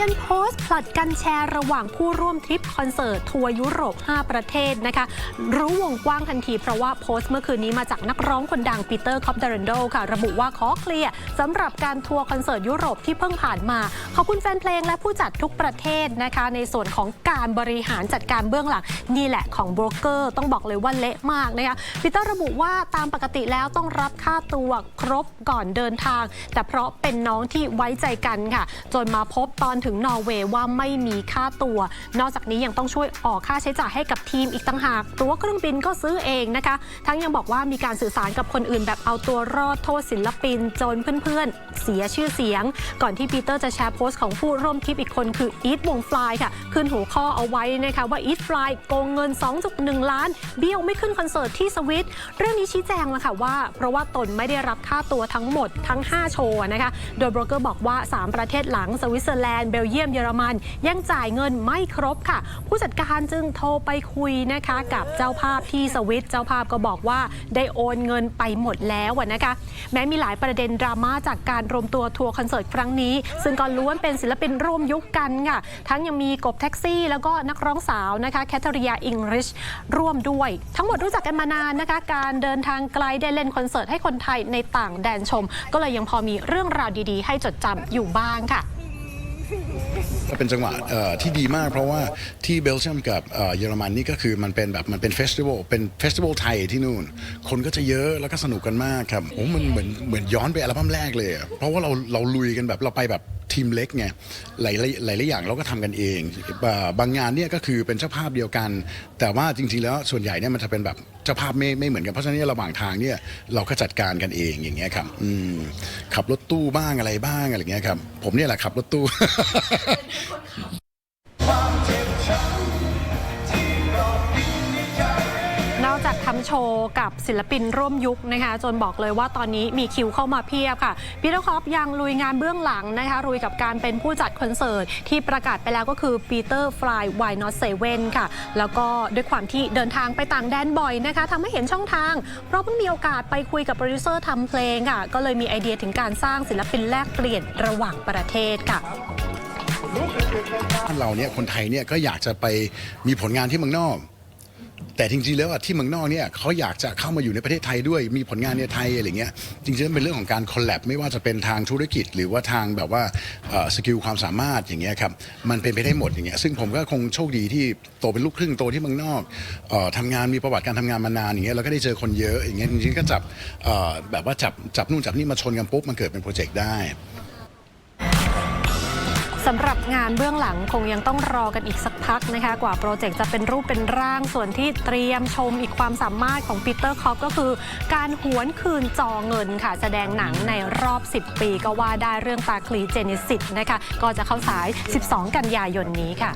กันโพสต์ผลัดกันแชร์ระหว่างผู้ร่วมทริปคอนเสิร์ตทัวร์ยุโรป 5 ประเทศนะคะ รู้วงกว้างทันทีเพราะว่าโพสต์เมื่อคืนนี้มาจากนักร้องคนดังปีเตอร์คอปเดรนโดค่ะ ระบุว่าขอเคลียร์สำหรับการทัวร์คอนเสิร์ตยุโรปที่เพิ่งผ่านมา ขอบคุณแฟนเพลงและผู้จัดทุกประเทศนะคะ ในส่วนของการบริหารจัดการเบื้องหลังนี่แหละของโบรกเกอร์ต้องบอกเลยว่าเละมากนะคะปีเตอร์ระบุว่าตามปกติแล้วต้องรับค่าตัวครบก่อนเดินทาง แต่เพราะเป็นน้องที่ไว้ใจกันค่ะ จนมาพบตอนถึงนอร์เวย์ว่าไม่มีค่าตัว นอกจากนี้ยังต้องช่วยออกค่าใช้จ่ายให้กับทีมอีกต่างหาก ตัวเครื่องบินก็ซื้อเองนะคะ ทั้งยังบอกว่ามีการสื่อสารกับคนอื่นแบบเอาตัวรอดโทษศิลปินจนเพื่อนๆ เสียชื่อเสียง ก่อนที่ปีเตอร์จะแชร์โพสต์ของผู้ร่วมทริปอีกคนคืออีทวงฟลายค่ะขึ้นหัวข้อเอาไว้นะคะว่าอีทฟลายโกงเงิน 2.1 ล้าน เบี้ยวไม่ขึ้นคอนเสิร์ตที่สวิตเรื่องนี้ชี้แจงมาค่ะว่า เพราะว่าตนไม่ได้รับค่าตัวทั้งหมดทั้ง 5 โชว์นะคะโดยโบรกเกอร์บอกว่า 3 ประเทศหลังสวิตเซอร์แลนด์เบลเยียมเยอรมัน ยังจ่ายเงินไม่ครบค่ะ ผู้จัดการจึงโทรไปคุยนะคะกับเจ้าภาพที่สวิตเจ้าภาพก็บอกว่าได้โอนเงินไปหมดแล้วนะคะแม้มีหลายประเด็นดราม่าจากการรวมตัวทัวร์คอนเสิร์ตครั้งนี้ ซึ่งก็ล้วนเป็นศิลปินร่วมยุคกันค่ะ ทั้งยังมีกบแท็กซี่ แล้วก็นักร้องสาวนะคะแคทเธอรียาอิงริชร่วมด้วย ทั้งหมดรู้จักกันมานานนะคะ การเดินทางไกลได้เล่นคอนเสิร์ตให้คนไทยในต่างแดนชม ก็เลยยังพอมีเรื่องราวดีๆ ให้จดจำอยู่บ้างค่ะ ก็เป็นจังหวะที่ดีมากเพราะว่าที่เบลเยียมกับเยอรมันนี่ก็คือมันเป็นแบบมันเป็นเฟสติวัลเป็นเฟสติวัลไทยที่นู่น คนก็จะเยอะแล้วก็สนุกกันมากครับโอ้มันเหมือนเหมือนย้อนไปอัลบั้มแรกเลย เพราะว่าเราเราลุยกันแบบเราไปแบบ ทีมเล็กไงหลายหลายหลายอย่างเราก็ทำกันเองบางงานเนี่ยก็คือเป็นเจ้าภาพเดียวกัน แต่ว่าจริง ๆ แล้วส่วนใหญ่เนี่ยมันจะเป็นแบบเจ้าภาพไม่ไม่เหมือนกันเพราะฉะนั้นระหว่างทางเนี่ยเราก็จัดการกันเองอย่างเงี้ยครับอืมขับรถตู้บ้างอะไรบ้างอะไรเงี้ยครับผมเนี่ยแหละขับรถตู้ำโชว์กับศิลปินร่วมยุคนะคะ จนบอกเลยว่าตอนนี้มีคิวเข้ามาเพียบค่ะพีเตอร์คอปยังลุยงานเบื้องหลังนะคะลุยกับการเป็นผู้จัดคอนเสิร์ตที่ประกาศไปแล้วก็คือปีเตอร์ฟลายไวายนอตเซเว่นค่ะ แล้วก็ด้วยความที่เดินทางไปต่างแดนบ่อยนะคะทำให้เห็นช่องทาง เพราะเพิ่งมีโอกาสไปคุยกับโปรดิวเซอร์ทำเพลงค่ะ ก็เลยมีไอเดียถึงการสร้างศิลปินแลกเปลี่ยนระหว่างประเทศค่ะบ้านเราเนี่ยคนไทยเนี่ยก็อยากจะไปมีผลงานที่เมืองนอก แต่จริงๆแล้วอะที่เมืองนอกเนี่ยเขาอยากจะเข้ามาอยู่ในประเทศไทยด้วยมีผลงานในไทยอะไรเงี้ยจริงๆเป็นเรื่องของการคอลแลบไม่ว่าจะเป็นทางธุรกิจ หรือว่าทางแบบว่าสกิลความสามารถอย่างเงี้ยครับมันเป็นไปได้หมดอย่างเงี้ยซึ่งผมก็คงโชคดีที่โตเป็นลูกครึ่งโตที่เมืองนอกออทำงานมีประวัติการทำงานมานานอย่างเงี้ยเราก็ได้เจอคนเยอะอย่างเงี้ยจริงๆก็จับแบบว่าจับจับนู่นจับนี่มาชนกันปุ๊บมันเกิดเป็นโปรเจกต์ได้ สำหรับงานเบื้องหลังคงยังต้องรอกันอีกสักพักนะคะ กว่าโปรเจกต์จะเป็นรูปเป็นร่างส่วนที่เตรียมชมอีกความสามารถของปีเตอร์คอปก็คือ การหวนคืนจอเงินค่ะ แสดงหนังในรอบ 10 ปีก็ว่าได้เรื่องตาคลีเจนิสิตนะคะ ก็จะเข้าสาย 12 กันยายนนี้ค่ะ